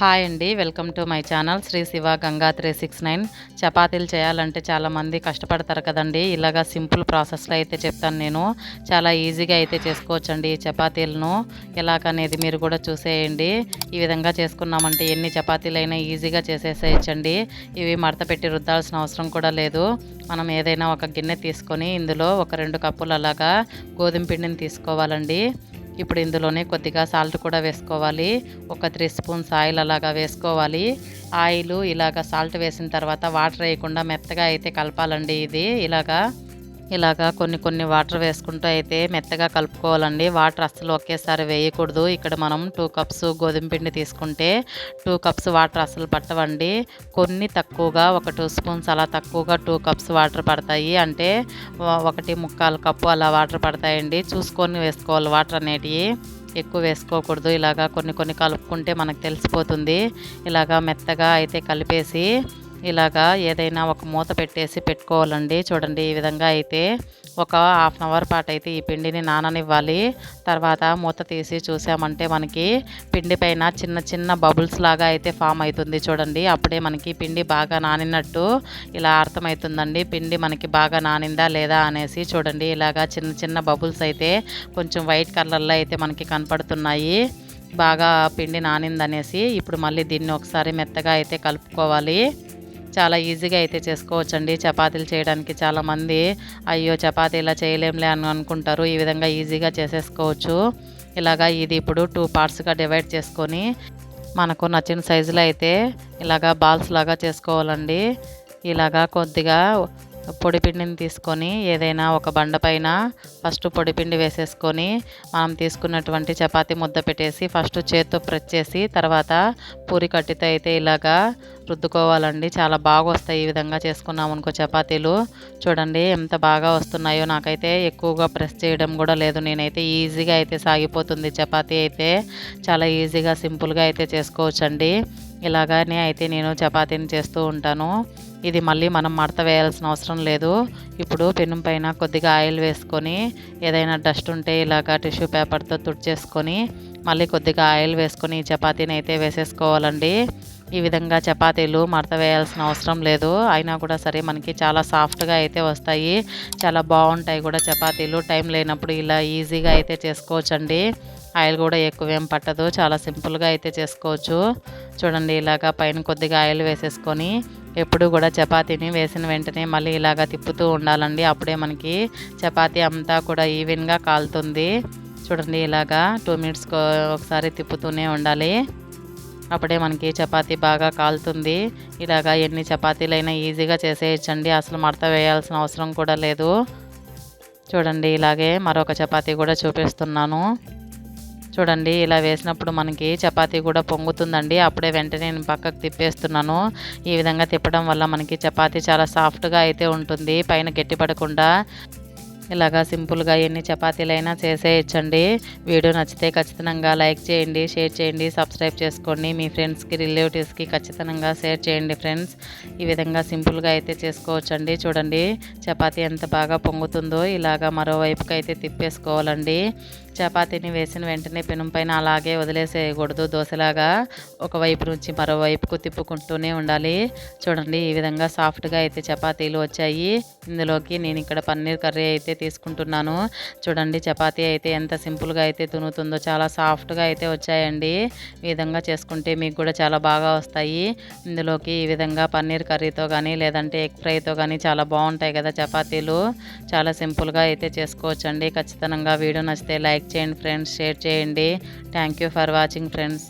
Hi అండి welcome to my channel Sri Shiva Ganga three six nine. చపాతీలు చేయాలంటే చాలామంది కష్టపడతారు కదండి. ఇలాగా సింపుల్ ప్రాసెస్లో అయితే చెప్తాను నేను. చాలా ఈజీగా అయితే చేసుకోవచ్చండి ఈ చపాతీలను. ఎలాగనేది మీరు కూడా చూసేయండి. ఈ విధంగా చేసుకున్నామంటే ఎన్ని చపాతీలైనా ఈజీగా చేసేసేయచ్చండి. ఇవి మడత పెట్టి రుద్దాల్సిన అవసరం కూడా లేదు. మనం ఏదైనా ఒక గిన్నె తీసుకొని ఇందులో ఒక రెండు కప్పులు అలాగా గోధుమ పిండిని తీసుకోవాలండి. ఇప్పుడు ఇందులోనే కొద్దిగా సాల్ట్ కూడా వేసుకోవాలి. ఒక త్రీ స్పూన్స్ ఆయిల్ అలాగా వేసుకోవాలి. ఆయిల్ ఇలాగ సాల్ట్ వేసిన తర్వాత వాటర్ వేయకుండా మెత్తగా అయితే కలపాలండి ఇది ఇలాగా. ఇలాగా కొన్ని కొన్ని వాటర్ వేసుకుంటూ అయితే మెత్తగా కలుపుకోవాలండి. వాటర్ అస్సలు ఒకేసారి వేయకూడదు. ఇక్కడ మనం టూ కప్స్ గోధుమ పిండి తీసుకుంటే టూ కప్స్ వాటర్ అస్సలు పట్టవండి. కొన్ని తక్కువగా ఒక టూ స్పూన్స్ అలా తక్కువగా టూ కప్స్ వాటర్ పడతాయి. అంటే ఒకటి ముక్కాలు కప్పు అలా వాటర్ పడతాయండి. చూసుకొని వేసుకోవాలి వాటర్ అనేటివి. ఎక్కువ వేసుకోకూడదు. ఇలాగా కొన్ని కొన్ని కలుపుకుంటే మనకు తెలిసిపోతుంది. ఇలాగా మెత్తగా అయితే కలిపేసి ఇలాగా ఏదైనా ఒక మూత పెట్టేసి పెట్టుకోవాలండి. చూడండి ఈ విధంగా అయితే ఒక హాఫ్ అన్ అవర్ పాటు అయితే ఈ పిండిని నాననివ్వాలి. తర్వాత మూత తీసి చూసామంటే మనకి పిండి పైన చిన్న చిన్న బబుల్స్ లాగా అయితే ఫామ్ అవుతుంది చూడండి. అప్పుడే మనకి పిండి బాగా నానినట్టు ఇలా అర్థమవుతుందండి. పిండి మనకి బాగా నానిందా లేదా అనేసి చూడండి. ఇలాగా చిన్న చిన్న బబుల్స్ అయితే కొంచెం వైట్ కలర్లో అయితే మనకి కనపడుతున్నాయి. బాగా పిండి నానిందనేసి ఇప్పుడు మళ్ళీ దీన్ని ఒకసారి మెత్తగా అయితే కలుపుకోవాలి. చాలా ఈజీగా అయితే చేసుకోవచ్చండి. చపాతీలు చేయడానికి చాలామంది అయ్యో చపాతీ ఇలా చేయలేంలే అని అనుకుంటారు. ఈ విధంగా ఈజీగా చేసేసుకోవచ్చు. ఇలాగా ఇది ఇప్పుడు టూ పార్ట్స్గా డివైడ్ చేసుకొని మనకు నచ్చిన సైజులో అయితే ఇలాగా బాల్స్ లాగా చేసుకోవాలండి. ఇలాగా కొద్దిగా పొడిపిండిని తీసుకొని ఏదైనా ఒక బండ పైన ఫస్ట్ పొడిపిండి వేసేసుకొని మనం తీసుకున్నటువంటి చపాతీ ముద్ద పెట్టేసి ఫస్ట్ చేత్తో ప్రెస్ చేసి తర్వాత పూరి కట్టితో అయితే ఇలాగా రుద్దుకోవాలండి. చాలా బాగా వస్తాయి ఈ విధంగా చేసుకున్నాం అనుకో చపాతీలు. చూడండి ఎంత బాగా వస్తున్నాయో. నాకైతే ఎక్కువగా ప్రెస్ చేయడం కూడా లేదు. నేనైతే ఈజీగా అయితే సాగిపోతుంది చపాతీ అయితే. చాలా ఈజీగా సింపుల్గా అయితే చేసుకోవచ్చండి. ఇలాగానే అయితే నేను చపాతీని చేస్తూ ఉంటాను. ఇది మళ్ళీ మనం మడత వేయాల్సిన అవసరం లేదు. ఇప్పుడు పెనం పైన కొద్దిగా ఆయిల్ వేసుకొని ఏదైనా డస్ట్ ఉంటే ఇలాగా టిష్యూ పేపర్తో తుడిచేసుకొని మళ్ళీ కొద్దిగా ఆయిల్ వేసుకొని ఈ చపాతీని అయితే వేసేసుకోవాలండి. ఈ విధంగా చపాతీలు మడత వేయాల్సిన అవసరం లేదు. అయినా కూడా సరే మనకి చాలా సాఫ్ట్గా అయితే వస్తాయి. చాలా బాగుంటాయి కూడా చపాతీలు. టైం లేనప్పుడు ఇలా ఈజీగా అయితే చేసుకోవచ్చండి. ఆయిల్ కూడా ఎక్కువేం పట్టదు. చాలా సింపుల్గా అయితే చేసుకోవచ్చు. చూడండి ఇలాగా పైన కొద్దిగా ఆయిల్ వేసేసుకొని ఎప్పుడు కూడా చపాతీని వేసిన వెంటనే మళ్ళీ ఇలాగా తిప్పుతూ ఉండాలండి. అప్పుడే మనకి చపాతీ అంతా కూడా ఈవెన్గా కాలుతుంది. చూడండి ఇలాగా టూ మినిట్స్ ఒకసారి తిప్పుతూనే ఉండాలి. అప్పుడే మనకి చపాతీ బాగా కాలుతుంది. ఇలాగా ఎన్ని చపాతీలైనా ఈజీగా చేసేయచ్చండి. అసలు మడత వేయాల్సిన అవసరం కూడా లేదు. చూడండి ఇలాగే మరొక చపాతీ కూడా చూపిస్తున్నాను. చూడండి ఇలా వేసినప్పుడు మనకి చపాతీ కూడా పొంగుతుందండి. అప్పుడే వెంటనే నేను పక్కకు తిప్పేస్తున్నాను. ఈ విధంగా తిప్పడం వల్ల మనకి చపాతీ చాలా సాఫ్ట్గా అయితే ఉంటుంది. పైన గట్టిపడకుండా ఇలాగా సింపుల్గా ఎన్ని చపాతీలైనా చేసేయచ్చండి. వీడియో నచ్చితే ఖచ్చితంగా లైక్ చేయండి షేర్ చేయండి సబ్స్క్రైబ్ చేసుకోండి. మీ ఫ్రెండ్స్కి రిలేటివ్స్కి ఖచ్చితంగా షేర్ చేయండి ఫ్రెండ్స్. ఈ విధంగా సింపుల్గా అయితే చేసుకోవచ్చండి. చూడండి చపాతీ ఎంత బాగా పొంగుతుందో ఇలాగా మరోవైపుకి అయితే తిప్పేసుకోవాలండి. చపాతీని వేసిన వెంటనే పెనం పైన అలాగే వదిలేసేయకూడదు. దోశలాగా ఒకవైపు నుంచి మరోవైపుకు తిప్పుకుంటూనే ఉండాలి. చూడండి ఈ విధంగా సాఫ్ట్గా అయితే చపాతీలు వచ్చాయి. ఇందులోకి నేను ఇక్కడ పన్నీర్ కర్రీ అయితే తీసుకుంటున్నాను. చూడండి చపాతీ అయితే ఎంత సింపుల్గా అయితే తునుతుందో చాలా సాఫ్ట్గా అయితే వచ్చాయండి. ఈ విధంగా చేసుకుంటే మీకు కూడా చాలా బాగా వస్తాయి. ఇందులోకి ఈ విధంగా పన్నీర్ కర్రీతో కానీ లేదంటే ఎగ్ ఫ్రైతో కానీ చాలా బాగుంటాయి కదా చపాతీలు. చాలా సింపుల్గా అయితే చేసుకోవచ్చండి. ఖచ్చితంగా వీడియో నచ్చితే లైక్ లైక్ చేయండి ఫ్రెండ్స్ షేర్ చేయండి. Thank you for watching friends